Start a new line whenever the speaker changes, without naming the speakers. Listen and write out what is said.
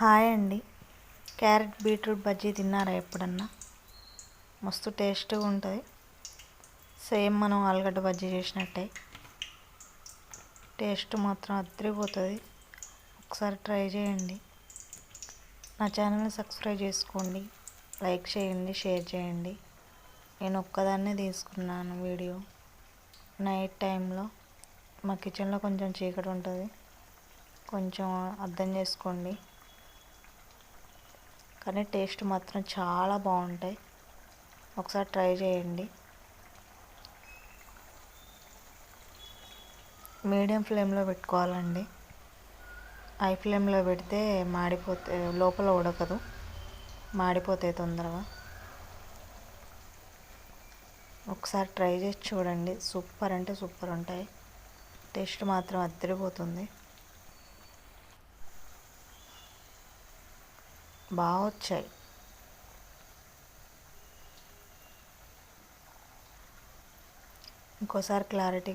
Hi అండి. Carrot beetroot bajji తిన్నారా ఎప్పుడన్నా? మస్తు టేస్ట్గా ఉంటుంది. సేమ్ మనం ఆలుగడ్డ బజ్జీ చేసినట్టే. టేస్ట్ మాత్రం అద్దరిపోతుంది. ఒకసారి ట్రై చేయండి. నా ఛానల్ని సబ్స్క్రైబ్ చేసుకోండి. లైక్ చేయండి షేర్ చేయండి. నేను ఒక్కదాన్నే తీసుకున్నాను వీడియో. నైట్ టైంలో మా కిచెన్లో కొంచెం చీకటి ఉంటుంది. కొంచెం అర్థం చేసుకోండి. కానీ టేస్ట్ మాత్రం చాలా బాగుంటాయి. ఒకసారి ట్రై చేయండి. మీడియం ఫ్లేమ్లో పెట్టుకోవాలండి. హై ఫ్లేమ్లో పెడితే మాడిపోతే లోపల ఉడకదు. మాడిపోతాయి తొందరగా. ఒకసారి ట్రై చేసి చూడండి. సూపర్ అంటే సూపర్ ఉంటాయి. టేస్ట్ మాత్రం అద్దరిపోతుంది. బాగా వచ్చాయి ఇంకోసారి క్లారిటీ